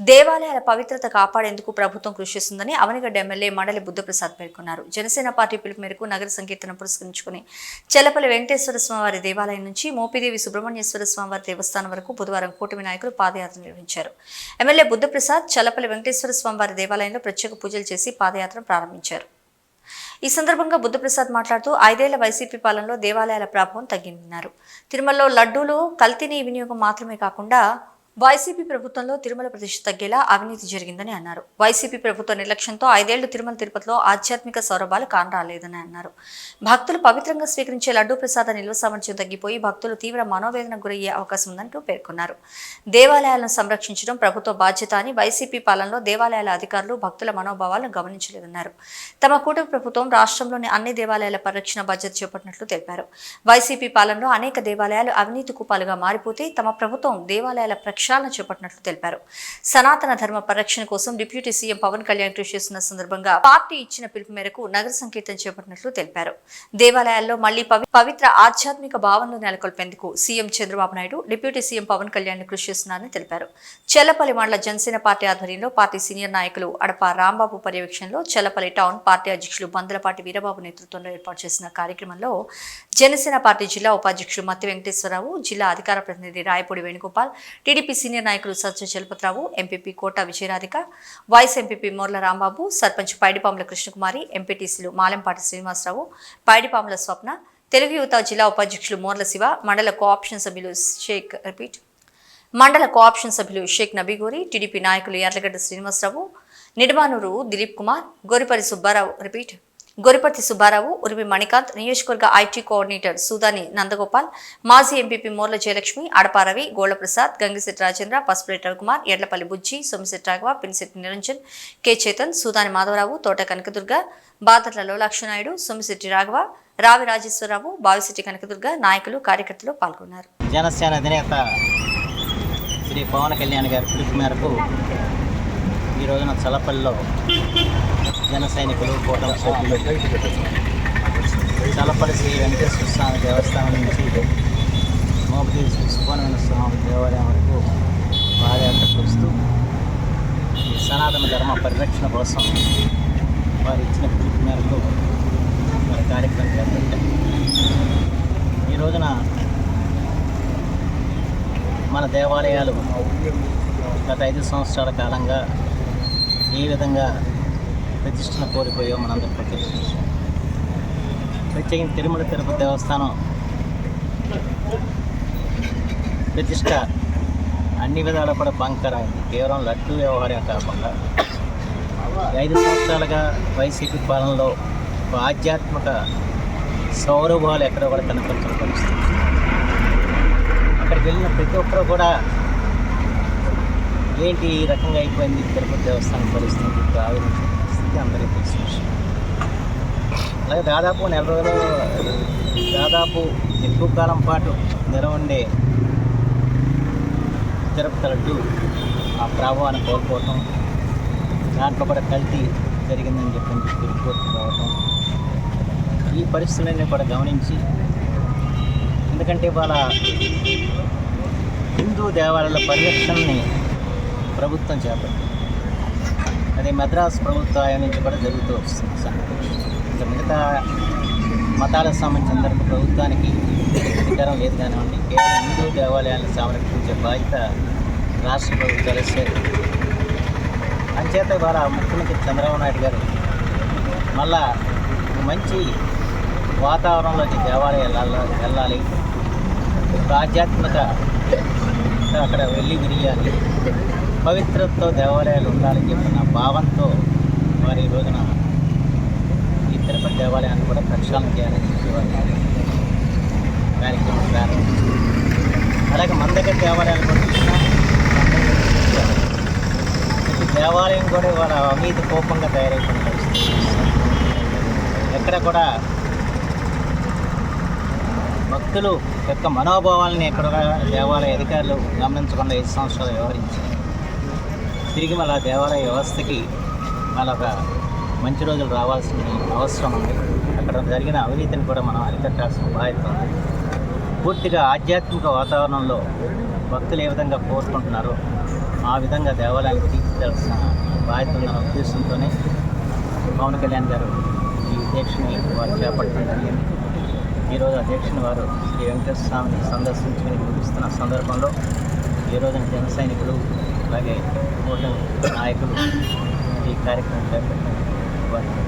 దేవాలయాల పవిత్రత కాపాడేందుకు ప్రభుత్వం కృషి చేస్తుందని అవనిగడ్డ ఎమ్మెల్యే మండలి బుద్ధప్రసాద్ పేర్కొన్నారు. జనసేన పార్టీ పిలుపు మేరకు నగర సంకీర్తన పురస్కరించుకుని చెలపల్లి వెంకటేశ్వర స్వామివారి దేవాలయం నుంచి మోపిదేవి సుబ్రహ్మణ్యేశ్వర స్వామివారి దేవస్థానం వరకు బుధవారం కూటమి నాయకులు పాదయాత్ర నిర్వహించారు. ఎమ్మెల్యే బుద్ధప్రసాద్ చెలపల్లి వెంకటేశ్వర స్వామివారి దేవాలయంలో ప్రత్యేక పూజలు చేసి పాదయాత్ర ప్రారంభించారు. ఈ సందర్భంగా బుద్ధప్రసాద్ మాట్లాడుతూ ఐదేళ్ళ వైసీపీ పాలనలో దేవాలయాల ప్రభావం తగ్గిందన్నారు. తిరుమలలో లడ్డూలు కల్తీని వినియోగం మాత్రమే కాకుండా వైసీపీ ప్రభుత్వంలో తిరుమల ప్రతిష్ట తగ్గేలా అవినీతి జరిగిందని అన్నారు. వైసీపీ ప్రభుత్వ నిర్లక్ష్యంతో ఐదేళ్ళు తిరుమల తిరుపతిలో ఆధ్యాత్మిక సౌరభాలు కానరాలేదని అన్నారు. భక్తులు పవిత్రంగా స్వీకరించే లడ్డూ ప్రసాద నిల్వ సామర్థ్యం తగ్గిపోయి భక్తులు తీవ్ర మనోవేదన గురయ్యే అవకాశం ఉందంటూ పేర్కొన్నారు. దేవాలయాలను సంరక్షించడం ప్రభుత్వ బాధ్యత అని వైసీపీ పాలనలో దేవాలయాల అధికారులు భక్తుల మనోభావాలను గమనించలేదన్నారు. తమ కూటమి ప్రభుత్వం రాష్ట్రంలోని అన్ని దేవాలయాల పరిరక్షణ బాధ్యత చేపట్టినట్లు తెలిపారు. వైసీపీ పాలనలో అనేక దేవాలయాలు అవినీతి కూపాలుగా మారిపోతే తమ ప్రభుత్వం దేవాలయాల లక్ష్యాలను చేపట్టినట్లు తెలిపారు. సనాతన ధర్మ పరిరక్షణ కోసం డిప్యూటీ సీఎం పవన్ కళ్యాణ్ కృషి చేస్తున్న సందర్భంగా పార్టీ ఇచ్చిన పిలుపు మేరకు నగర సంకీర్తన చేపట్టినట్లు తెలిపారు. దేవాలయాల్లో మళ్ళీ పవిత్ర ఆధ్యాత్మిక భావనలు నెలకొల్పేందుకు CM Chandrababu Naidu deputy CM Pavan Kalyan కృషి చేస్తున్నారని తెలిపారు. చెల్లపల్లి మండల జనసేన పార్టీ ఆధ్వర్యంలో పార్టీ సీనియర్ నాయకులు అడప రాంబాబు పర్యవేక్షణలో చెల్లపల్లి టౌన్ పార్టీ అధ్యక్షులు బందలపాటి వీరబాబు నేతృత్వంలో ఏర్పాటు చేసిన కార్యక్రమంలో జనసేన పార్టీ జిల్లా ఉపాధ్యక్షులు మత్తి వెంకటేశ్వరరావు జిల్లా అధికార ప్రతినిధి రాయపూడి వేణుగోపాల్ టీడీపీ సీనియర్ నాయకులు Satya Chalapathirao MPP Kota Vijayaradhika vice MPP Morla Rambabu sarpanch Paidipamula Krishnakumari ఎంపీటీసీలు మాలెంపాటి శ్రీనివాసరావు పైడిపాముల స్వప్న తెలుగు యువత జిల్లా ఉపాధ్యక్షులు మోర్ల శివ మండల కోఆప్షన్ సభ్యులు షేక్ రిపీట్ మండల కోఆప్షన్ సభ్యులు షేక్ నబీగోరి టీడీపీ నాయకులు యార్లగడ్డ శ్రీనివాసరావు నిడమానూరు దిలీప్ కుమార్ గోరిపరి సుబ్బారావు రిపీట్ గొరిపర్తి సుబ్బారావు ఉరిమి మణికాంత్ నియోజకవర్గ ఐటీ కోఆర్డినేటర్ సూదాని నందగోపాల్ మాజీ ఎంపీపీ మోర్ల జయలక్ష్మి అడపారవి గోళప్రసాద్ గంగిశెట్టి రాజేంద్ర పసుపులేటి రవికుమార్ ఎడ్లపల్లి బుజ్జి సోమిశెట్టి రాఘవ పినిశెట్టి నిరంజన్ కె చేతన్ సుధాని మాధవరావు తోట కనకదుర్గ బాదర్ల లోలాక్షనాయుడు సోమిశెట్టి రాఘవ రావి రాజేశ్వరరావు బావిశెట్టి కనకదుర్గ నాయకులు కార్యకర్తలు పాల్గొన్నారు. జనసేన అధినేత శ్రీ పవన్ కళ్యాణ్ గారి పిలుపు మేరకు ఈ రోజున చలపల్లిలో జన సైనికులు కూటమి సభ్యులు చలపల్లి శ్రీ వెంకటేశ్వర స్వామి దేవస్థానం నుంచి మోపతి శ్రీ సుబ్రహ్మణ్య స్వామి దేవాలయం వరకు పాదయాత్ర చూస్తూ ఈ సనాతన ధర్మ పరిరక్షణ కోసం వారు ఇచ్చిన పిలుపు మేరకు కార్యక్రమం చేపట్టారు. ఈ రోజున మన దేవాలయాలు గత ఐదు సంవత్సరాల కాలంగా ఏ విధంగా ప్రతిష్టను కోల్పోయో మనందరూ ప్రతిష్ఠించాం ప్రత్యేకించి తిరుమల తిరుపతి దేవస్థానం ప్రతిష్ట అన్ని విధాలు కూడా బంకర కేవలం లడ్డు వ్యవహారం కాకుండా ఐదు సంవత్సరాలుగా వైసీపీ పాలనలో ఒక ఆధ్యాత్మిక సౌరభాలు ఎక్కడ కూడా కనిపించిన పరిస్థితి. అక్కడికి వెళ్ళిన ప్రతి ఒక్కరు కూడా ఏంటి ఈ రకంగా అయిపోయింది? తిరుపతి దేవస్థానం పరిస్థితి ఆవిడ పరిస్థితి అందరికీ తెలిసిన విషయం. అలాగే దాదాపు నెల రోజులు దాదాపు ఎక్కువ కాలం పాటు నిలవండే తిరుపతి లడ్డు ఆ ప్రభావాన్ని కోల్పోవటం దాంట్లో కూడా కల్తీ జరిగిందని చెప్పి రిపోర్ట్ రావటం ఈ పరిస్థితులన్నీ కూడా గమనించి ఎందుకంటే వాళ్ళ హిందూ దేవాలయాల పరిరక్షణని ప్రభుత్వం చేపట్టింది అది మద్రాసు ప్రభుత్వం నుంచి కూడా జరుగుతూ వస్తుంది సంగతి ఇంకా మిగతా మతాలకు సంబంధించిన అందరికీ ప్రభుత్వానికి అధికారం లేదు కానివ్వండి కేవలం హిందూ దేవాలయాలను సంరక్షించే బాధ్యత రాష్ట్ర ప్రభుత్వాలు ఇస్తే అంచేత ద్వారా ముఖ్యమంత్రి చంద్రబాబు నాయుడు గారు మళ్ళా మంచి వాతావరణంలోకి దేవాలయాలు వెళ్ళాలి- వెళ్ళాలి. ఒక ఆధ్యాత్మిక అక్కడ వెళ్ళి విరియాలి పవిత్రతో దేవాలయాలు ఉండాలని చెప్పిన భావంతో వారి ఈ రోజున ఈ తిరుపతి దేవాలయాన్ని కూడా ప్రక్షాళన చేయాలని చెప్పి వారు కార్యక్రమం ప్రారంభించారు. అలాగే మన దగ్గర దేవాలయాలు కూడా దేవాలయం కూడా ఇవాళ అవినీతి కోపంగా తయారైపోయిన పరిస్థితి. ఎక్కడ కూడా భక్తులు యొక్క మనోభావాలని ఎక్కడ దేవాలయ అధికారులు గమనించకుండా ఐదు సంవత్సరాలు వ్యవహరించారు. తిరిగి మళ్ళీ దేవాలయ వ్యవస్థకి మళ్ళీ ఒక మంచి రోజులు రావాల్సిన అవసరం ఉంది. అక్కడ జరిగిన అవినీతిని కూడా మనం అరికట్టాల్సిన బాధ్యత ఉంది. పూర్తిగా ఆధ్యాత్మిక వాతావరణంలో భక్తులు ఏ విధంగా కోరుకుంటున్నారో ఆ విధంగా దేవాలయానికి తీర్చిదాల్సిన బాధ్యత ఉందన్న ఉద్దేశంతోనే పవన్ కళ్యాణ్ గారు ఈ దీక్షని వారు చేపట్టడం జరిగింది. ఈరోజు ఆ దీక్షను వారు శ్రీ వెంకటేశ్వర స్వామిని సందర్శించుకుని ముగిస్తున్న సందర్భంలో ఈ రోజున జన సైనికులు అలాగే కూటమి నాయకులు ఈ కార్యక్రమం చేపట్టిన వారికి